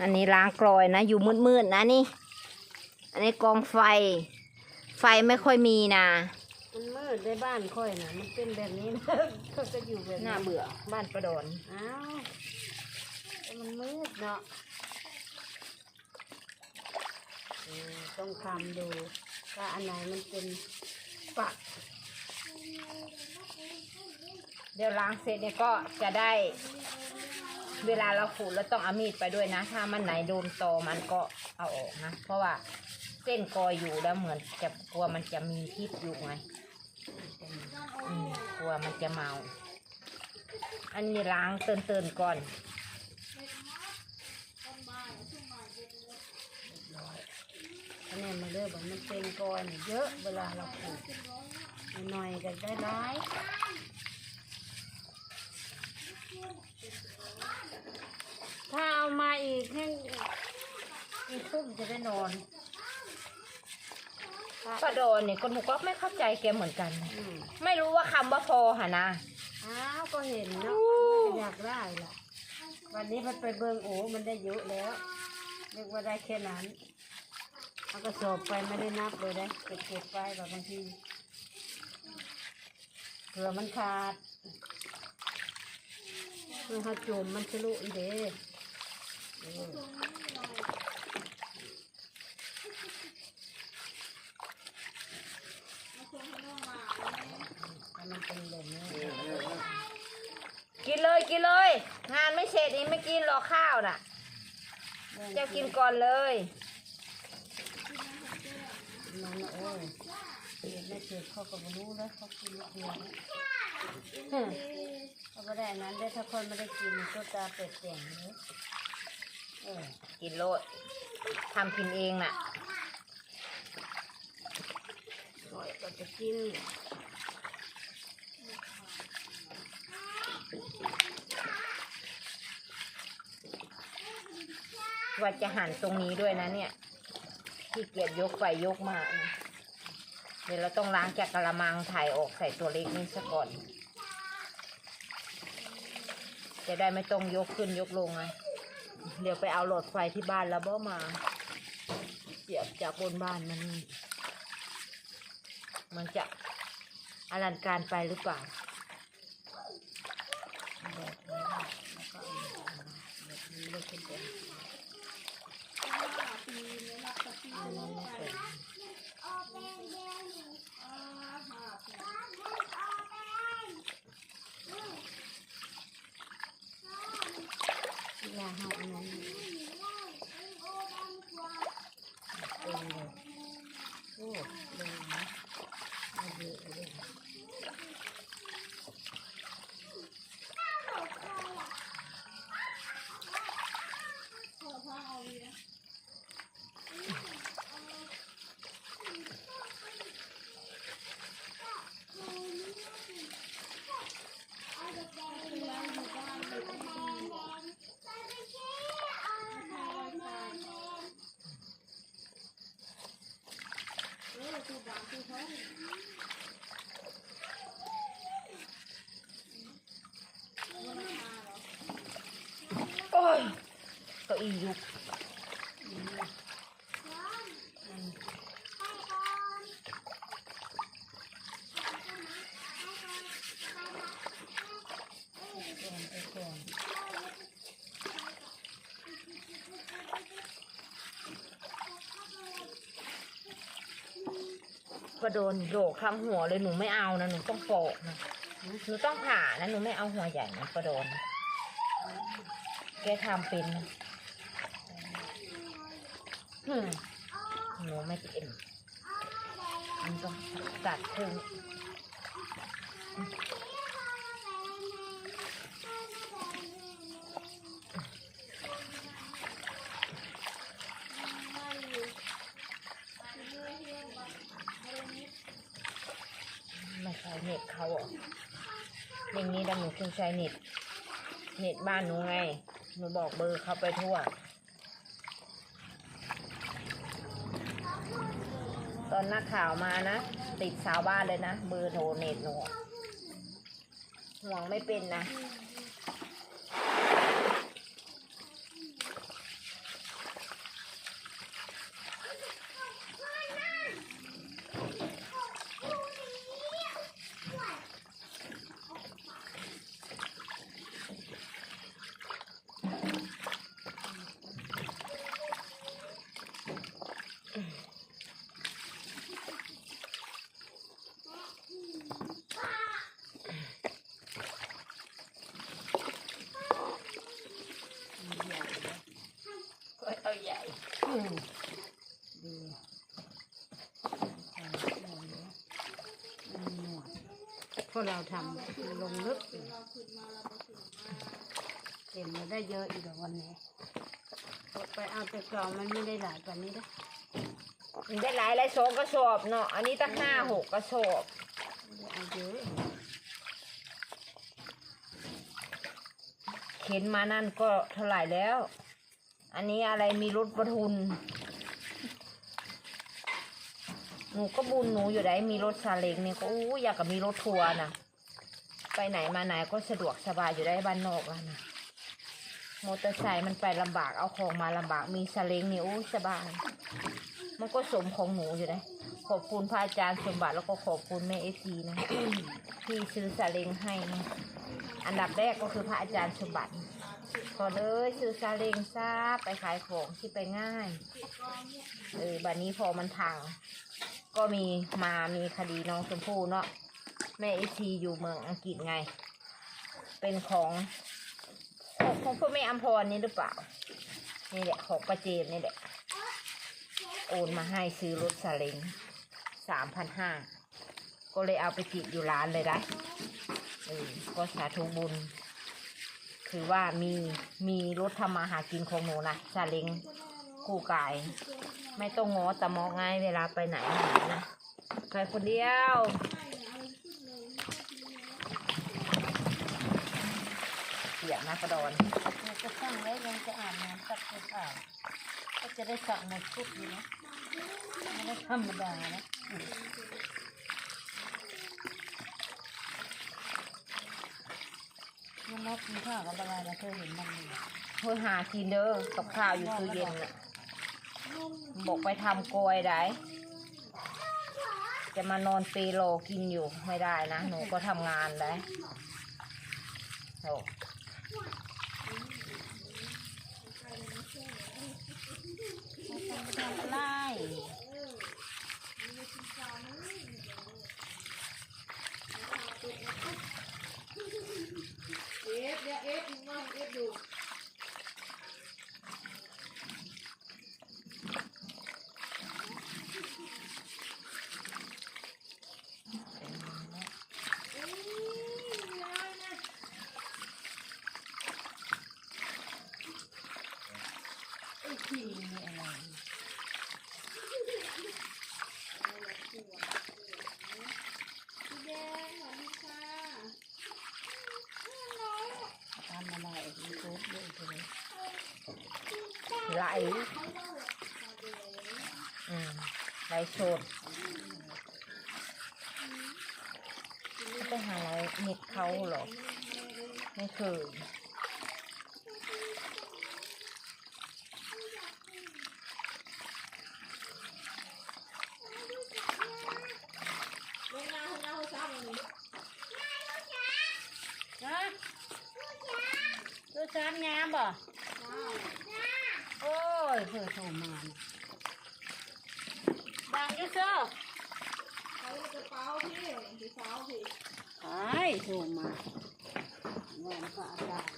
อันนี้ล้างกรอยนะ อยู่มืดๆนะนี่ อันนี้กองไฟ ไฟไม่ค่อยมีนะมันมืดในบ้านค่อยนะมันเป็นแบบนี้นะก็จะอยู่แบบน่าเบื่อ บ้านประดอนอ้าวแต่มันมืดเนาะเออต้องทำดูว่าอันไหนมันเป็นปัก เดี๋ยวล้างเสร็จเนี่ยก็จะได้ เวลาเราขูดแล้วต้องเอามีดไปด้วยนะ ถ้ามันไหนโดนตอมันก็เอาออกนะ เพราะว่าเส้นกอยอยู่แล้วเหมือนจะกลัวมันจะมีพิษอยู่ไงอืมกลัวมันจะเมา อันนี้ล้างเตือนๆก่อนอันนี้มันเริ่มมันเป็นกอเนี่ยเยอะเวลาเราขูดหน่อยๆก็ได้ร้ายถ้าเอา มาอีกให้อีกทุ่มจะได้นอนป้าโดนเนี่ยคนหนูก็ไม่เข้าใจแกเหมือนกัน อืมไม่รู้ว่าคำว่าพอหะนะ อ้าวก็เห็นเนาะมันก็อยากได้ล่ะ วันนี้มันไปเบิงโอ้มันได้เยอะแล้วเรียกว่าได้แค่นั้นเอากระสอบไปไม่ได้นับเลยได้เก็บเก็บไปแบบบางทีเผื่อมันขาดเพื่อหัดจุ่มมันทะลุอีเด้ กินเลยกินเลย งานไม่เสร็จนี่ไม่กินหรอกข้าวน่ะ เจ้ากินก่อนเลยมันน่ะเออเห็นไม่เจ็บเขาก็ไม่รู้แล้วเขากินนิดเดียวนะเขาไม่ได้อันนั้นได้ถ้าคนไม่ได้กินก็ตาเป็ดแต่งเลยเออ กินโลดทำกินเองน่ะหน่อยก็จะกินว่าจะหั่นตรงนี้ด้วยนะเนี่ยที่เกียจยกไฟยกมานะเดี๋ยวเราต้องล้างจากกระมังถ่ายออกใส่ตัวเล็กนี่ซะก่อน จะได้ไม่ต้องยกขึ้นยกลงไง เดี๋ยวไปเอาหลอดไฟที่บ้านแล้วบ่มาเสียบจากบนบ้านมัน มันจะอลังการไปหรือเปล่าแบบนี้แล้วก็เอาแบบนี้เลยขึ้นไปอันนั้นไม่เป็น เวลาเอาอันนั้นเป็นเลยโอ้เลยนะเอาเยอะเลย โอ้ย ก็อียุกก็โดนโดกทั้งหัวเลยหนูไม่เอานะหนูต้องโปะนะหนูต้องผ่านะหนูไม่เอาหัวใหญ่นะก็โดนแกทำเป็นหืม หนูไม่เป็นมันต้องตัดครึ่งม่ใช่เน็ตเขาเหรออย่างนี้ดังหนูคุณใช้เน็ต เน็ตบ้านหนูไง หนูบอกเบอร์เขาไปทั่ว ตอนนักข่าวมานะ ติดสาวบ้านเลยนะเบอร์โทรเน็ตหนูห่วงไม่เป็นนะ ใหญ่เลย ก็เอาใหญ่ อืม ดีใส่ลงเยอะมันหนวดเพราะเราทำลงลึกอยู่เต็มมาได้เยอะอีกแล้ววันนี้ไปเอาแต่กล่องมันไม่ได้หลายกว่านี้นะมันได้หลายหลายสองกระสอบเนาะอันนี้ตั้งห้าหกกระสอบไม่ได้เอาเยอะเข็นมานั่นก็เท่าไหร่แล้ว อันนี้อะไรมีรถบรรทุน หนูก็บุญหนูอยู่ไหนมีรถซาเล้งเนี่ยก็อู้อยากกับมีรถทัวร์นะไปไหนมาไหนก็สะดวกสบายอยู่ได้บ้านนอกแล้วนะมอเตอร์ไซค์มันไปลำบากเอาของมาลำบากมีซาเล้งนี่ยอู้สบาย มันก็สมของหนูอยู่ได้ขอบคุณพระอาจารย์สมบัติแล้วก็ขอบคุณแม่เอซีนะที่ซื้อซาเล้งให้นะอันดับแรกก็คือพระอาจารย์สมบัติ ก่อเลยซื้อซาเล้งซาไปขายของที่ไปง่าย เออบัดนี้พอมันพัง ก็มีมามีคดีน้องชมพู่เนาะแม่ไอทีอยู่เมืองอังกฤษไง เป็นของของพ่อแม่อัมพรนี่หรือเปล่า นี่แหละของประเจมนี่แหละ โอนมาให้ซื้อรถซาเล้งสามพันห้าก็เลยเอาไปติดอยู่ร้านเลยได้เออก็สาธุบุญ คือว่ามีมีรถทำมาหากินของหนูนะซาเล้งคู่กาย ไม่ต้องง้อแต่มองง่ายเวลาไปไหนมาไหนนะไปคนเดียวเสียงนะกระดอนเราจะสั่งแล้วยังจะอาบน้ำสักเปล่าก็จะได้สักหมดชุดอยู่นะไม่ได้ธรรมดานะ อืมมันนักกินข้าวกับอะไรนะเธอเห็นมันเลยเพื่อหากินเด้อกับข้าวอยู่ตู้เย็นน่ะบอกไปทำโกยได้ จะมานอนเปโลกินอยู่ไม่ได้นะ หนูก็ทำงานได้โอ้ทำอะไร é é is é it. ไหลอืมไหลโชดไปหาอะไรเน็ตเขาเหรอไม่เคยฮะดูชานงามบ่โอ้ยเพื่อโทรมาน่ะดังอยุ่เซอไอ้โทรมาเงินก็อาจารย์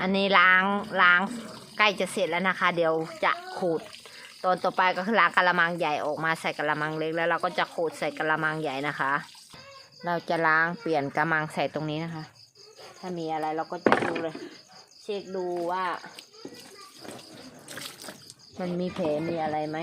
อันนี้ล้างล้างใกล้จะเสร็จแล้วนะคะ เดี๋ยวจะขูดตอนต่อไปก็คือล้างกระมังใหญ่ออกมาใส่กระมังเล็กแล้วเราก็จะขูดใส่กระมังใหญ่นะคะ เราจะล้างเปลี่ยนกระมังใส่ตรงนี้นะคะ ถ้ามีอะไรเราก็จะดูเลยเช็คดูว่า มันมีแผลมีอะไรไหม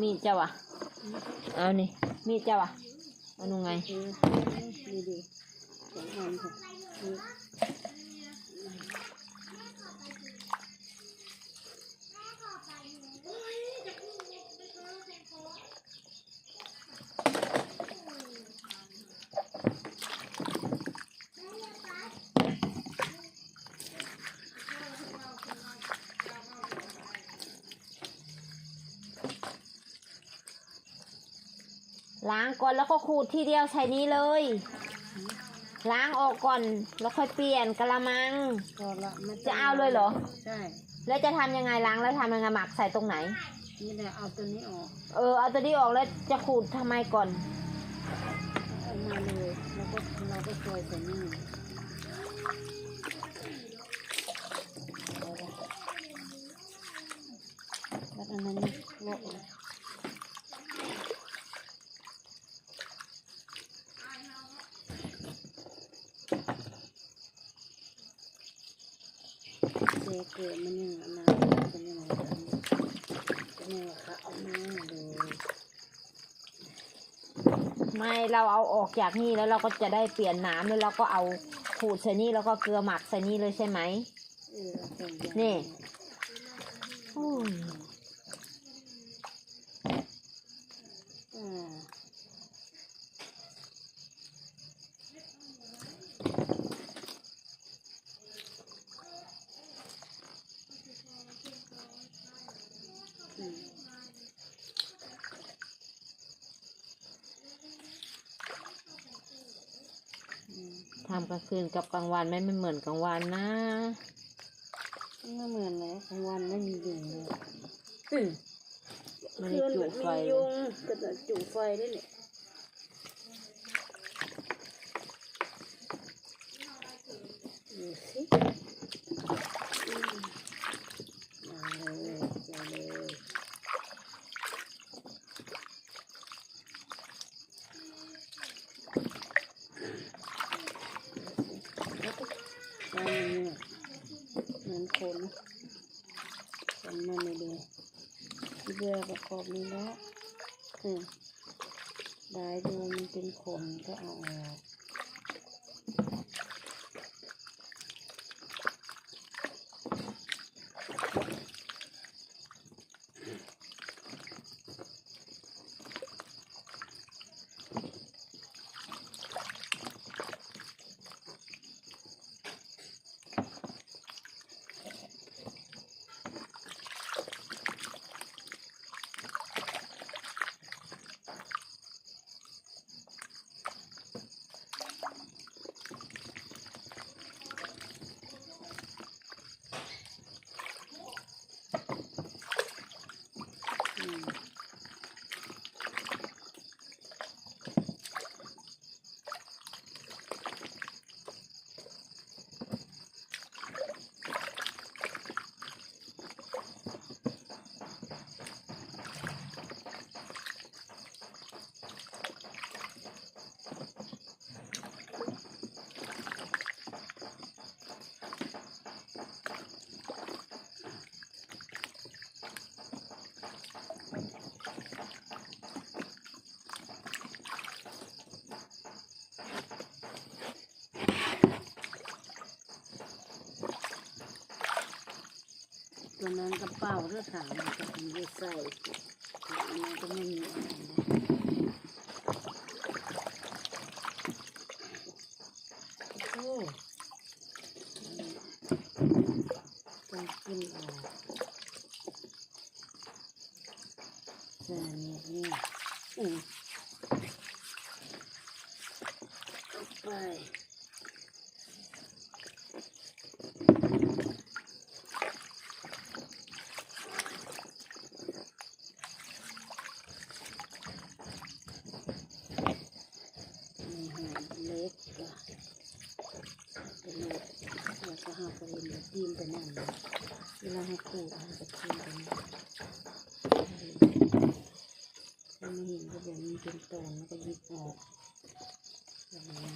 มีดเจ้าวะเอานี่มีดเจ้าอะเอาหนูไงดีดีสองอันค่ะ ล้างก่อนแล้วก็ขูดทีเดียวใส่นี้เลย ล้างออกก่อนแล้วค่อยเปลี่ยนกะละมัง พอละไม่ต้งจะเอาเลยเหรอ ใช่ แล้วจะทำยังไงล้างแล้วทำยังไงหมักใส่ตรงไหน นี่แหละเอาตัวนี้ออกเออเอาตัวนี้ออกแล้วจะขูดทำไมก่อน เอามาเลยแล้วก็เราก็ซอยใส่นี่เอาละแล้วอันนั้นนี่ลวกเลย เกิดมันยังอันนั้นเป็นยังไงกันเป็นยังไงคะเอามาเลยไม่เราเอาออกจากนี่แล้วเราก็จะได้เปลี่ยนน้ำแล้วเราก็เอาขูดใส่นี่แล้วก็เกลือหมักใส่นี่เลยใช่ไหมเออเอาส่วนใหญ่นี่โอ้ย อ่าอืมอืม ทำกลาง คืนกับกลางวันไม่ไม่เหมือนกลางวันนะไม่เหมือนเลยกลางวันไม่มียุงเลยอืมไม่ได้จุไฟมีเลยุยงก็จะจุไฟได้เนี่ยดูสิอืมมาเลยมาเลยวางอย่างนี้เหมือนคน คนมันเลยที่เบื่อประกอบนี้แล้วได้ดูมันเป็นขนก็เอาออก ตัวนั้นกระเป๋าเรื่องถามมันจะมีใส่อันนี้ก็ไม่มีอะไรนะโอ้ต้องกินออกใส่เนี่ยนี่อืมเอาไป มีหอมเล็กก็เป็นเล็กแล้วก็หาไปเห็นแบบตีนไปนั่นนะเวลา ให้คู่เอาไปตีนไปนั่นถ้าไม่เห็นก็แบบมันเป็นตอนแล้วก็หยิบออกแบบนี้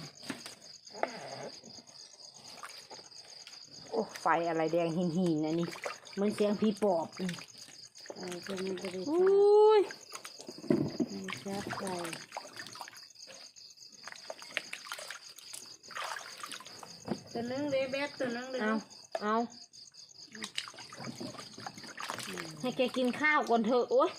โอ้ไฟอะไรแดงหินหินๆนะนี่เหมันเสียงผีปอบอืมไอ้พวกนี้ก็ได้อุ้ยจับใส่ตัวนึงเลยแบดตัวนึงเลยเอาเอา ให้แกกินข้าวก่อนเถอะโอ๊ย